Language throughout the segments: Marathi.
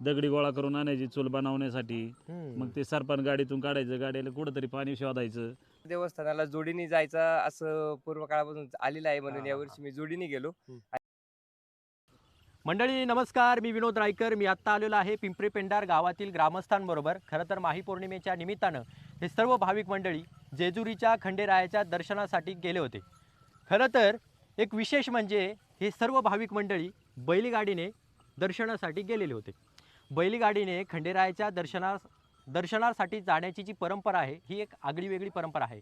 दगडी गोळा करून आणायची चूल बनवण्यासाठी. मग ते सरपण गाडीतून काढायचं गाडीला कुठंतरी पाणी शोधायचं. देवस्थानाला जोडीने जायचं असं पूर्व काळापासून आलेलं आहे म्हणून यावर्षी मी जोडीने गेलो. मंडळी नमस्कार. मी विनोद रायकर. मी आत्ता आलेलो आहे पिंपरी पेंडार गावातील ग्रामस्थांबरोबर. खरं तर माही पौर्णिमेच्या निमित्तानं हे सर्व भाविक मंडळी जेजुरीच्या खंडेरायाच्या दर्शनासाठी गेले होते. खरं तर एक विशेष म्हणजे हे सर्व भाविक मंडळी बैलगाडीने दर्शनासाठी गेलेले होते. बैलगाडीने खंडेरायाच्या दर्शना दर्शनासाठी जाण्याची जी परंपरा आहे ही एक आगळी वेगळी परंपरा आहे.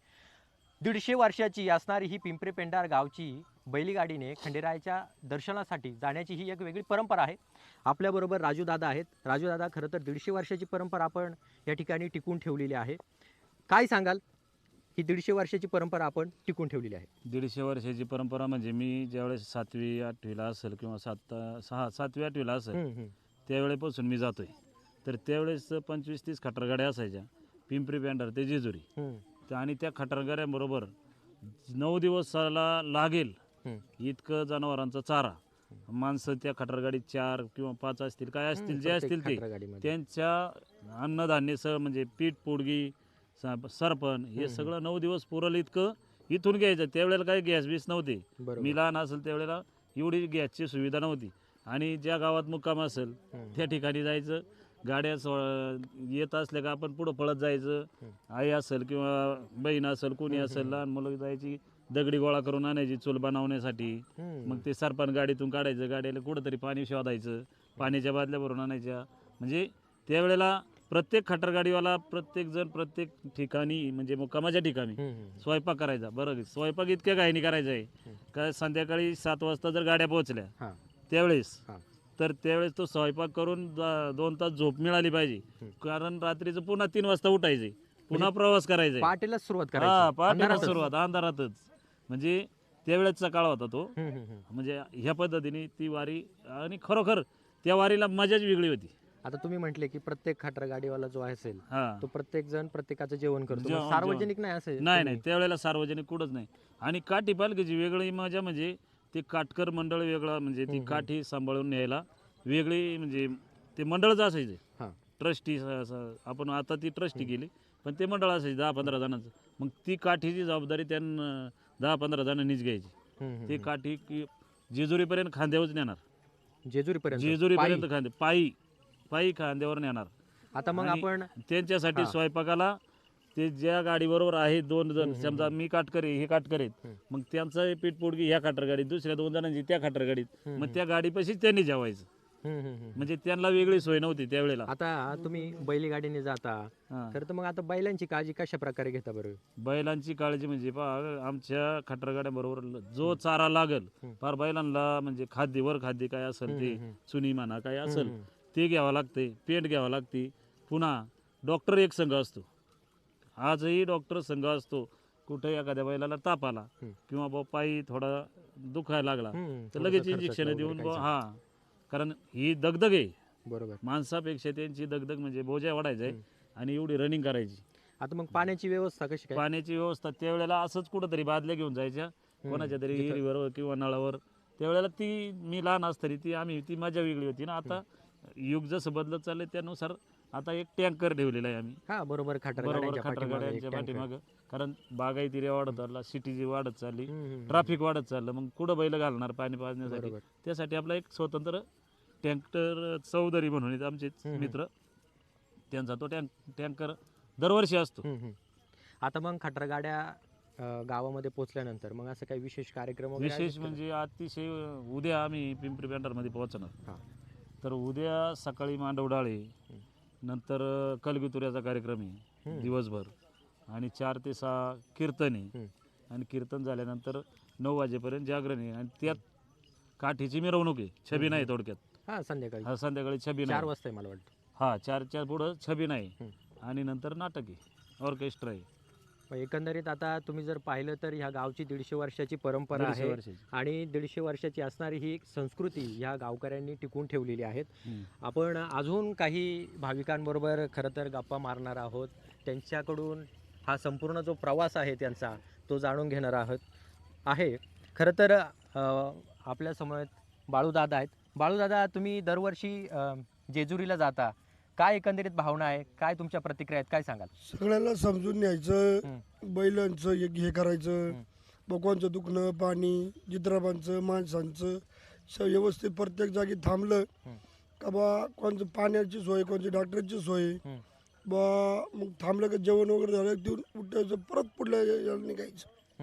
दीडशे वर्षाची असणारी ही पिंपरी पेंडार गावची बैलगाडीने खंडेरायाच्या दर्शनासाठी जाण्याची ही एक वेगळी परंपरा आहे. आपल्याबरोबर राजूदादा आहेत. राजूदादा खरं तर दीडशे वर्षाची परंपरा आपण या ठिकाणी टिकून ठेवलेली आहे. काय सांगाल? ही दीडशे वर्षाची परंपरा आपण टिकून ठेवलेली आहे. दीडशे वर्षाची परंपरा म्हणजे मी ज्यावेळेस सातवी आठवीला असेल किंवा सात सहा सातवी आठवीला असेल. त्यावेळेपासून मी जातोय. तर त्यावेळेस पंचवीस तीस खटारगाड्या असायच्या. पिंपरी पेंढर ते जेजुरी. तर आणि त्या खटारगाड्यांबरोबर नऊ दिवसाला लागेल. इतकं जनावरांचा चारा. माणसं त्या खटारगाडीत चार किंवा पाच असतील काय असतील जे असतील ते. त्यांच्या अन्नधान्य सह म्हणजे पीठ पोडगी सरपण हे. सगळं नऊ दिवस पुरल इतकं इथून घ्यायचं. त्यावेळेला काही गॅस बीस नव्हते. मी लहान असेल त्यावेळेला एवढी गॅसची सुविधा नव्हती. आणि ज्या गावात मुक्काम असेल. त्या ठिकाणी जायचं गाड्या सो- येत असल्या का आपण पुढं पळत जायचं. आई असेल किंवा बहीण असेल कोणी असेल. लहान मुलं जायची दगडी गोळा करून आणायची चूल बनवण्यासाठी. मग ते सरपण गाडीतून काढायचं गाडीला कुठंतरी पाणी शोधायचं पाण्याच्या बादल्या भरून आणायच्या म्हणजे त्यावेळेला प्रत्येक खटरगाडीवाला प्रत्येक जण प्रत्येक ठिकाणी म्हणजे मुक्कामाच्या ठिकाणी. स्वयंपाक करायचा बरं स्वयंपाक इतक्या काही करायचा आहे. का संध्याकाळी सात वाजता जर गाड्या पोहोचल्या. त्यावेळेस. हा. तर त्यावेळेस तो स्वयंपाक करून दा- दोन तास झोप मिळाली पाहिजे. कारण रात्रीचं पुन्हा तीन वाजता उठायचंय पुन्हा प्रवास करायचा. पहाटेलाच सुरुवात हा करायची पहाटेला अंधारातच. सुरुवात अंधारातच. म्हणजे त्यावेळेसचा काळ होता तो. हम्म, हम्म, हम्म. म्हणजे ह्या पद्धतीने ती वारी आणि खरोखर त्या वारीला मजाच वेगळी होती. आता तुम्ही म्हटले की प्रत्येक खटार गाडीवाला जो असेल हा. तो प्रत्येक जण प्रत्येकाचं जेवण करतो. मग सार्वजनिक नाही असेल नाही नाही. त्यावेळेला सार्वजनिक कुठंच नाही. आणि काठी पालखीची वेगळी मजा म्हणजे ते काटकर मंडळ वेगळं म्हणजे ती. काठी सांभाळून न्यायला वेगळी म्हणजे ते मंडळच असायचे हा. ट्रस्टी आपण आता ती ट्रस्टी केली पण ते मंडळ असायचे दहा पंधरा जणांचं मग ती काठीची जबाबदारी त्यांना दहा पंधरा जणांनीच घ्यायची ती. काठी की जेजुरीपर्यंत खांद्यावरच नेणार जेजुरीपर्यंत जेजुरीपर्यंत. खांदे पायी पायी खांद्यावर नेणार आता मग आपण त्यांच्यासाठी. स्वयंपाकाला ते ज्या गाडीबरोबर आहे दोन जण समजा मी काटकर हे काटकर आहेत हम्म. मग त्यांचं पीठ पोडगी ह्या खाटर गाडीत दुसऱ्या दोन जणांची त्या खाटर गाडीत मग त्या गाडीपाशीच त्यांनी जेवायचं. म्हणजे त्यांना वेगळी सोय नव्हती त्यावेळेला आता तुम्ही बैलगाडीने जाता. तर मग आता बैलांची काळजी कशा प्रकारे घेता बरं बैलांची काळजी म्हणजे पहा आमच्या खाटर गाड्याबरोबर जो चारा लागल. फार बैलांना म्हणजे खाद्य वर खाद्य काय असेल ते. चुनी म्हणा काय असेल ते घ्यावं लागते पेंट घ्यावं लागते पुन्हा डॉक्टर एक संघ असतो आजही डॉक्टर संघ असतो कुठे एखाद्या बैलाला ताप आला. किंवा बा पायी थोडा दुखायला लागला तर लगेच इंजेक्शन देऊन झालं. हा. कारण ही दगदग आहे. बरोबर. माणसापेक्षा त्यांची दगदग म्हणजे बोजा वाढायचा आहे हम्म. आणि एवढी रनिंग करायची. आता मग पाण्याची व्यवस्था कशी काय? पाण्याची व्यवस्था त्यावेळेला असंच कुठंतरी बादल्या घेऊन जायच्या. कोणाच्या तरी जिथं- हिरीवर किंवा नळावर. त्यावेळेला ती मी लहान असताना ती आम्ही ती मजा वेगळी होती ना. आता युग जसं बदलत चाललंय त्यानुसार आता एक टँकर ठेवलेला आहे आम्ही. हा बरोबर खटार बरोबर पाठीमागे कारण बागायती एरिया वाढत चालला सिटीची वाढत चालली. ट्रॅफिक वाढत चाललं मग कुठं बैल घालणार पाणी पाजण्यासाठी? त्यासाठी आपला एक स्वतंत्र टँकर चौधरी म्हणून आमचे. मित्र. त्यांचा तो टँक टँकर दरवर्षी असतो. आता मग खटार गाड्या गावामध्ये पोहोचल्यानंतर मग असं काही विशेष कार्यक्रम विशेष? म्हणजे अतिशय उद्या आम्ही पिंपरी पेंढरमध्ये पोहोचणार. तर उद्या सकाळी मांडवडाळे नंतर कलगीतुऱ्याचा कार्यक्रम आहे. दिवसभर. आणि चार ते सहा कीर्तन आहे. आणि कीर्तन झाल्यानंतर नऊ वाजेपर्यंत जागरण आहे. आणि त्यात काठीची मिरवणूक आहे. छबी नाही थोडक्यात. हा संध्याकाळी. हा संध्याकाळी छबी चार नाही. वाजता आहे मला वाटतं. हा चारच्या पुढं छबी नाही. आणि नंतर नाटक आहे. ऑर्केस्ट्रा आहे. एकंदरीत आता तुम्ही जर पाहिलं तर ह्या गावची दीडशे वर्षाची परंपरा आहे आणि दीडशे वर्षाची असणारी ही संस्कृती ह्या गावकऱ्यांनी टिकून ठेवलेली आहेत. आपण अजून काही भाविकांबरोबर खरं तर गप्पा मारणार आहोत. त्यांच्याकडून हा संपूर्ण जो प्रवास आहे त्यांचा तो जाणून घेणार आहोत. आहे. खरं तर अ, आपल्यासमोर बाळूदादा आहेत. बाळूदादा तुम्ही दरवर्षी जेजुरीला जाता. काय एकंदरीत भावना आहे काय तुमच्या प्रतिक्रिया आहेत काय सांगाल सगळ्याला समजून न्यायचं. बैलांचं हे हे करायचं. भगवानचं दुखणं पाणी जित्राबांचं माणसांचं स व्यवस्थित प्रत्येक जागी थांबलं. का बा कोणचं पाण्याची सोय कोणची डॉक्टरची सोय. बा मग थांबलं का जेवण वगैरे झालं देऊन उठायचं परत पुढल्या याला निघायचं.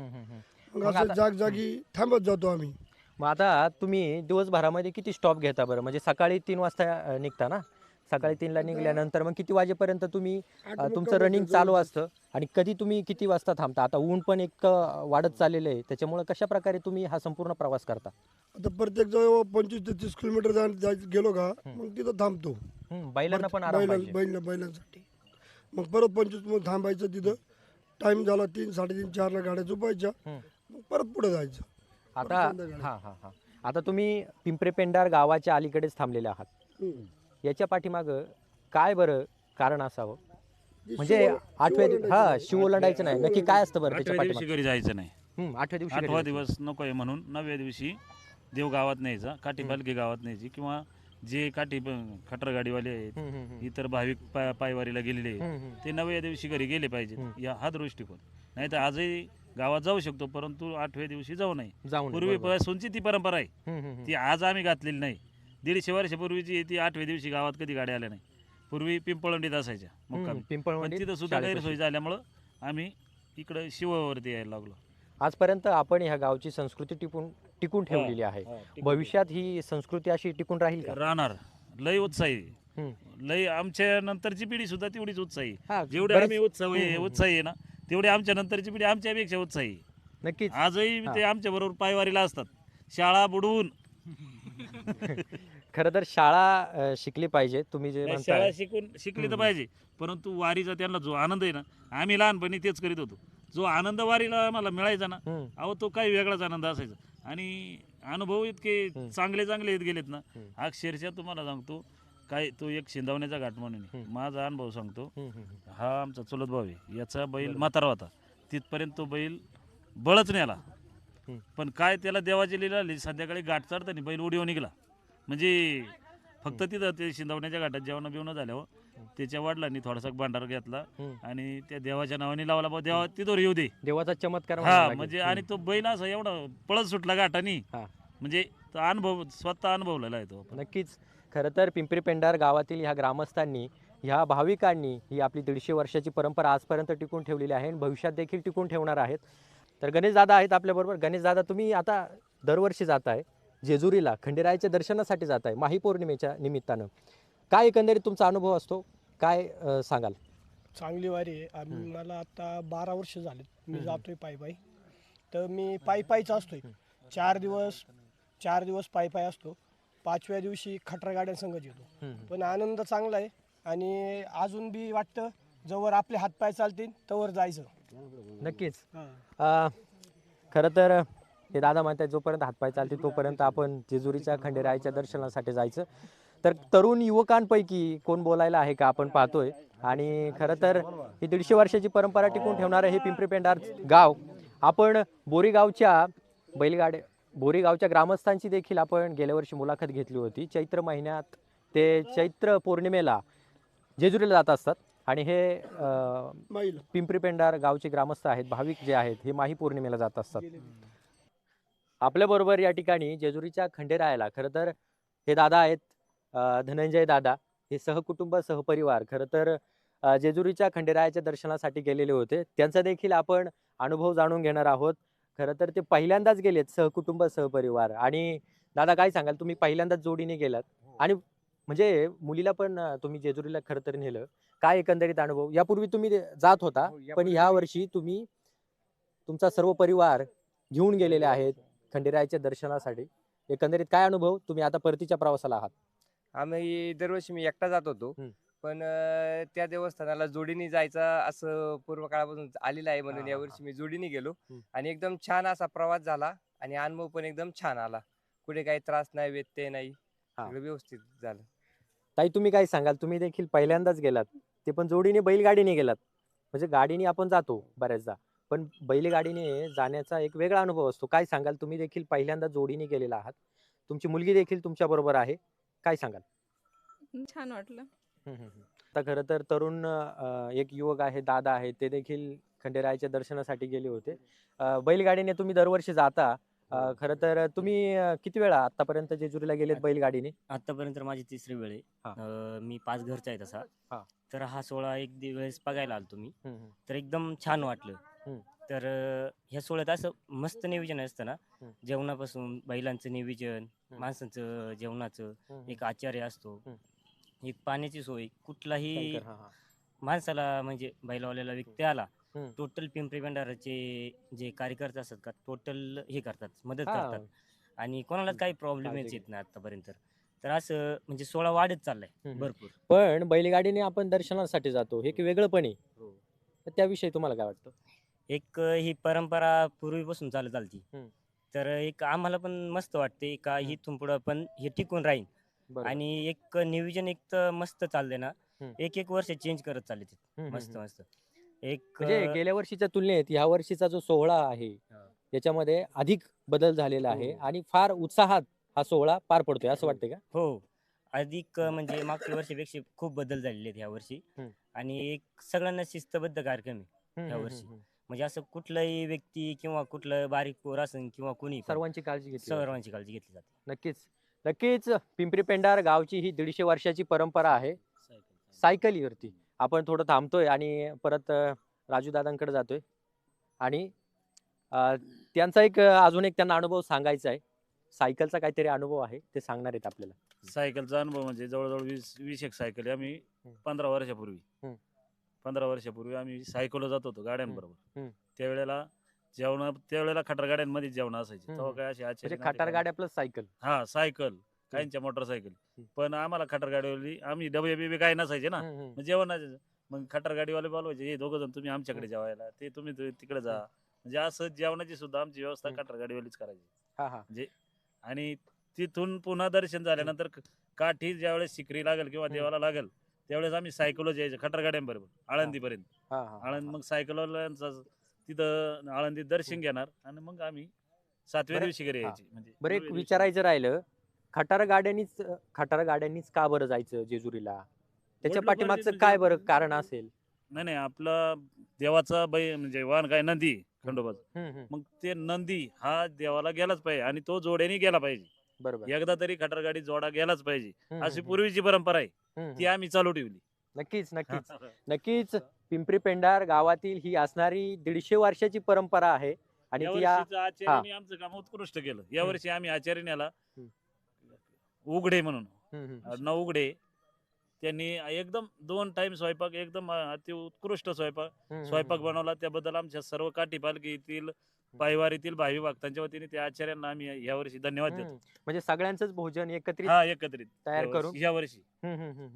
मग असं आता- जाग जागी थांबत जातो आम्ही मग आता तुम्ही दिवसभरामध्ये किती स्टॉप घेता बरं म्हणजे सकाळी तीन वाजता निघता ना सकाळी तीनला निघाल्यानंतर मग किती वाजेपर्यंत तुम्ही तुमचं रनिंग. चालू असतं? आणि कधी तुम्ही किती वाजता थांबता? आता ऊन पण एक वाढत चाललेलं आहे. त्याच्यामुळे कशा प्रकारे तुम्ही हा संपूर्ण प्रवास करता? आता प्रत्येक जवळ पंचवीस ते तीस किलोमीटर गेलो का मग तिथं थांबतो. बैलांना पण आराम बैला पाहिजे. बैल बैलांसाठी. मग परत पंचवीस मिनिट थांबायचं तिथं. टाइम झाला तीन साडेतीन चारला गाड्या झोपायच्या. मग परत पुढे जायचं. आता संध्याकाळी. हा हा हा. आता तुम्ही पिंपरे पेंडार गावाच्या अलीकडेच थांबलेले आहात. हम्म. याच्या पाठीमागं काय बरं कारण असावं म्हणजे आठव्या शिव दिव- हा. शिव ओलांडायचं नाही नक्की काय असतं बरं त्याच्या आठव्या दिवशी पाठीमागं घरी जायचं नाही हम्म, आठव्या दिवशी आठवा. दिवस नको आहे म्हणून नवव्या दिवशी देव गावात न्यायचा काठी पालखी गावात न्यायची किंवा जे काठी खटर गाडीवाले आहेत हम्म, हम्म, हम्म. इतर भाविक पाय पायवारीला गेलेले आहेत हम्म, हम्म. ते नवव्या दिवशी घरी गेले पाहिजेत हम्म. या हा दृष्टिकोन नाही तर आजही गावात जाऊ शकतो परंतु आठव्या दिवशी जाऊ जाऊन ये, बरोबर. पूर्वीपासूनची ती परंपरा आहे हम्म, हम्म, हम्म. ती आज आम्ही घातलेली नाही दीडशे वर्षापूर्वीची ती आठव्या दिवशी गावात कधी गाड्या आल्या नाही. पूर्वी पिंपळंडीत असायच्या मुक्कामी. पण पिंपळवंडीत तिथं सुद्धा. गैरसोय झाल्यामुळं आम्ही इकडं शिवावरती यायला लागलो. आजपर्यंत आपण ह्या गावची संस्कृती टिकून टिकून ठेवलेली आहे. भविष्यात ही संस्कृती अशी टिकून राहील का? राहणार. लय उत्साही. लय आमच्या नंतरची पिढी सुद्धा तेवढीच उत्साही. जेवढे आम्ही उत्साही उत्साही आहे ना तेवढे आमच्या नंतरची पिढी आमच्यापेक्षा उत्साही. नक्कीच. आजही. ते आमच्या बरोबर पायवारीला असतात. शाळा बुडवून. खरं तर शाळा अ, शिकली पाहिजे तुम्ही जे शाळा म्हणताय शिकून शिकली तर हम्म. पाहिजे परंतु वारीचा त्यांना जो आनंद आहे ना आम्ही लहानपणी तेच करीत होतो जो आनंद वारीला आम्हाला मिळायचा ना हम्म, अहो तो काही वेगळाच आनंद असायचा आणि अनुभव इतके हम्म. चांगले चांगले येत गेलेत ना हम्म. अक्षरशः तुम्हाला सांगतो काय तो एक शिंदवण्याचा घाट म्हणून आहे. हम्म. माझा अनुभव सांगतो हम्म, हम्म, हम्म. हा आमचा चुलत भाऊ आहे याचा बैल बरोबर. म्हातारा होता तिथपर्यंत तो बैल बळच नेला हम्म. पण काय त्याला देवाची लीला आली संध्याकाळी घाट चढताना बैल उडीवर निघाला म्हणजे फक्त तिथं ते शिंदवण्याच्या घाटात जेवण बिवणं झाल्यावर त्याच्या वडिलांनी थोडासा भांडार घेतला. आणि त्या देवाच्या नावाने लावला बा देवा तिथं येऊ दे देवाचा चमत्कार हा. म्हणजे. आणि तो बैल असा एवढा पळत सुटला घाटानी हा. म्हणजे तो अनुभव स्वतः अनुभवलेला आहे तो. नक्कीच खरं तर पिंपरी पेंडार गावातील ह्या ग्रामस्थांनी ह्या भाविकांनी ही आपली दीडशे वर्षाची परंपरा आजपर्यंत टिकून ठेवलेली आहे आणि भविष्यात देखील टिकून ठेवणार आहेत तर गणेश दादा आहेत आपल्याबरोबर गणेश दादा तुम्ही आता दरवर्षी जाताय जेजुरीला खंडेरायाच्या दर्शनासाठी जाताय माही पौर्णिमेच्या निमित्तानं. काय एकंदरीत तुमचा अनुभव असतो? काय अं, सांगाल? चांगली वारी आहे. आम्ही. मला आता बारा वर्ष झालेत. मी. जातोय पायी पायी तर मी पायी पायीच असतोय चार दिवस चार दिवस पायी पायी असतो. पाचव्या दिवशी खटरा गाड्यांसंगच येतो. पण आनंद चांगला आहे आणि अजून बी वाटतं जवळ आपले हातपाय चालतील तवर जायचं. नक्कीच. अ, खरं तर हे दादा म्हणतात जोपर्यंत हातपाय चालते तोपर्यंत आपण जेजुरीच्या खंडेरायाच्या दर्शनासाठी जायचं. तर तरुण युवकांपैकी कोण बोलायला आहे का आपण पाहतोय. आणि खरं तर ही दीडशे वर्षाची परंपरा टिकून ठेवणारं हे पिंपरी पेंडार गाव आपण बोरीगावच्या बैलगाडी बोरीगावच्या ग्रामस्थांची देखील आपण गेल्या वर्षी मुलाखत घेतली होती. चैत्र महिन्यात ते चैत्र पौर्णिमेला जेजुरीला जात असतात. आणि हे पिंपरी पेंडार गावचे ग्रामस्थ आहेत भाविक जे आहेत हे माही पौर्णिमेला जात असतात. आपल्याबरोबर या ठिकाणी जेजुरीच्या खंडेरायाला खरं तर हे दादा आहेत धनंजय दादा. हे सहकुटुंब सहपरिवार. खरं तर जेजुरीच्या खंडेरायाच्या दर्शनासाठी गेलेले होते. त्यांचा देखील आपण अनुभव जाणून घेणार आहोत. खरं तर ते पहिल्यांदाच गेलेत सहकुटुंब सहपरिवार. आणि दादा काय सांगाल? तुम्ही पहिल्यांदाच जोडीने गेलात. आणि म्हणजे मुलीला पण तुम्ही जेजुरीला खरं तर नेलं. काय एकंदरीत अनुभव? यापूर्वी तुम्ही जात होता. हो, पण ह्या वर्षी तुम्ही तुमचा सर्व परिवार घेऊन गेलेले आहेत. खंडेरायाच्या दर्शनासाठी. एकंदरीत काय अनुभव? तुम्ही आता परतीच्या प्रवासाला आहात. आम्ही दरवर्षी मी एकटा जात होतो. हम्म. पण अं, त्या देवस्थानाला जोडीने जायचं असं पूर्व काळापासून आलेलं आहे म्हणून हा, यावर्षी मी जोडीने गेलो. हम्म. आणि एकदम छान असा प्रवास झाला आणि अनुभव पण एकदम छान आला. कुठे काही त्रास नाही व्यत्यय नाही. हा. सगळं व्यवस्थित झालं. ताई तुम्ही काय सांगाल? तुम्ही देखील पहिल्यांदाच गेलात. ते पण जोडीने बैलगाडीने गेलात. म्हणजे गाडीने आपण जातो बऱ्याचदा. पण बैलगाडीने जाण्याचा एक वेगळा अनुभव असतो. काय सांगाल? तुम्ही देखील पहिल्यांदा जोडीने गेलेला आहात. तुमची मुलगी देखील तुमच्या बरोबर आहे. काय सांगाल? छान वाटलं. हम्म, हम्म, हम्म. आता खरं तर तरुण अ, एक युवक आहे दादा आहे ते देखील खंडेरायाच्या दर्शनासाठी गेले होते. अ, बैलगाडीने तुम्ही दरवर्षी जाता. अ, खरं तर तुम्ही अ, किती वेळा आतापर्यंत जेजुरीला गेलेत बैलगाडीने? आतापर्यंत माझी तिसरी वेळ आहे. हा. अं, मी पाच घरचा आहे तसा. हा. तर हा सोहळा एक दिवस बघायला हम्म, हम्म. तर एकदम छान वाटलं. तर ह्या सोहळ्यात असं मस्त नियोजन असतं ना. जेवणापासून बैलांचं नियोजन. माणसांचं जेवणाचं एक आचार्य असतो. एक पाण्याची सोय कुठलाही. माणसाला म्हणजे बैलावाल्याला व्यक्ती आला. टोटल पिंपरी बंडाराचे जे कार्यकर्ते असतात का टोटल हे करतात मदत करतात आणि कोणालाच काही प्रॉब्लेम येत नाही आतापर्यंत तर असं म्हणजे सोळा वाढत चाललाय. भरपूर पण बैलगाडीने आपण दर्शनासाठी जातो हे वेगळं पण आहे हो. त्याविषयी तुम्हाला काय वाटतं एक ही परंपरा पूर्वीपासून चालत आलती हम्म. तर एक आम्हाला पण मस्त वाटते का हम्म. इथून पुढं पण हे टिकून राहील बरोबर. आणि एक नियोजन एक तर मस्त चाललंय ना हम्म. एक एक वर्ष चेंज करत चालले ते हम्म, हम्म, मस्त हम्म. मस्त एक म्हणजे अ, गेल्या वर्षीच्या तुलनेत ह्या वर्षीचा जो सोहळा आहे हा. याच्यामध्ये अधिक बदल झालेला आहे हो. आणि फार उत्साहात हा सोहळा पार पडतोय असं हो. वाटतंय का हो अधिक अ, म्हणजे मागच्या वर्षीपेक्षा खूप बदल झालेले आहेत ह्या वर्षी हम्म. आणि एक सगळ्यांना शिस्तबद्ध कार्यक्रम आहे हम्म, या हम्म, वर्षी. हम्म. म्हणजे असं कुठलाही व्यक्ती किंवा कुठलं बारीक पोर असेल किंवा कुणी पण सर्वांची काळजी घेतली जाते. सर्वांची काळजी घेतली जाते. नक्कीच. नक्कीच पिंपरी पेंडार गावची ही दीडशे वर्षाची परंपरा आहे. सायकलीवरती आपण थोडं थांबतोय आणि परत राजू दादांकडे जातोय. आणि अ, त्यांचा एक अ, अजून एक त्यांना अनुभव सांगायचा आहे. सायकलचा काहीतरी अनुभव आहे ते सांगणार आहेत आपल्याला. सायकलचा अनुभव म्हणजे जवळजवळ वीस वीस एक सायकल आहे आम्ही हम्म. पंधरा वर्षापूर्वी. हम्म. पंधरा वर्षापूर्वी आम्ही सायकलला जात होतो गाड्यांबरोबर. त्यावेळेला जेवण त्यावेळेला खटार गाड्यांमध्ये जेवण असायचे. तेव्हा काय असे म्हणजे खटार. गाड्या प्लस सायकल हा सायकल काहींच्या मोटरसायकल पण आम्हाला खटार गाडीवाली आम्ही डबे बिबे काय नसायचे ना. मग जेवणाचे मग खटार गाडीवाले बोलवायचे हे दोघं जण तुम्ही आमच्याकडे जेवायला ते तुम्ही तु- तिकडे जा म्हणजे असं जेवणाची सुद्धा आमची व्यवस्था हम्म. खटार गाडीवालीच करायची हा हा आणि तिथून पुन्हा दर्शन झाल्यानंतर क- काठी ज्यावेळेस शिकरी लागेल किंवा. देवाला लागेल त्यावेळेस आम्ही सायकलवर जायचं खटार गाड्यांबरोबर आळंदीपर्यंत. हा हा, आळंद मग सायकलवाल्यांचं तिथं आळंदीत दर्शन घेणार आणि मग आम्ही सातव्या बरं, दिवशी घरी हा. यायची. म्हणजे बरं एक नवव्या दिवशी. विचारायचं राहिलं खटार गाड्यांनीच खटार गाड्यांनीच का बरं जायचं जेजुरीला? त्याच्या वडलोपार्जित पाठीमागचं काय बरं म्हणजे- कारण असेल? नाही नाही आपला देवाचा बै म्हणजे वाहन काय नंदी खंडोबाच. हम्म, हम्म. मग ते नंदी हा देवाला गेलाच पाहिजे आणि तो जोड्याने गेला पाहिजे. बरोबर. एकदा तरी खटार गाडी जोडा गेलाच पाहिजे. हम्म, अशी हम्म, पूर्वीची परंपरा आहे. ती. आम्ही चालू ठेवली. नक्कीच नक्कीच. नक्कीच पिंपरी पेंडार गावातील ही असणारी दीडशे वर्षाची परंपरा आहे आणि या ती या वर्षीचं आचार्याने आमचं काम उत्कृष्ट केलं. या वर्षी आम्ही आचार्याला हम्म. उघडे म्हणून हम्म, हम्म. आडनाव उघडे त्यांनी एकदम दोन टाइम स्वयंपाक एकदम अति उत्कृष्ट स्वयंपाक हम्म, स्वयंपाक हम्म, बनवला. त्याबद्दल आमच्या सर्व काठी पालखीतील पायवारीतील भावी भक्तांच्या वतीने त्या आचार्यांना आम्ही यावर्षी धन्यवाद. देतो. म्हणजे सगळ्यांचंच भोजन एकत्रित हा एकत्रित. तयार करून? वर्षी- या वर्षी.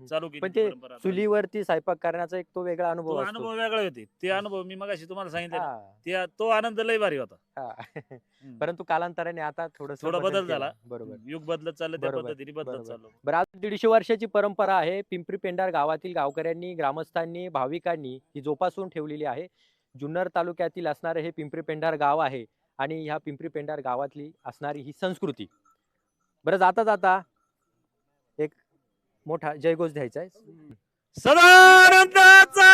चालू केली पण ती ते परंपरा. चुलीवरती स्वयंपाक करण्याचा एक तो वेगळा तो अनुभव असतो. अनुभव वेगळे होते. ते अनुभव मी मगाशी तुम्हाला सांगितलं हा, तो आनंद लय भारी होता. हा. हम्म. परंतु कालांतराने आता थोडस थोडा बदल झाला. बरोबर. युग बदलत चाललं त्या बरोबर, पद्धतीने बदलत बरोबर. चाललो. बरं आज दीडशे वर्षाची परंपरा आहे. पिंपरी पेंडार गावातील गावकऱ्यांनी ग्रामस्थांनी भाविकांनी ही जोपासून ठेवलेली आहे. जुन्नर तालुक्यातील असणारे हे पिंपरी पेंडार गाव आहे आणि ह्या पिंपरी पेंडार गावातली असणारी ही संस्कृती. बरं जाता जाता एक मोठा जयघोष द्यायचा आहे. सदानंदाचा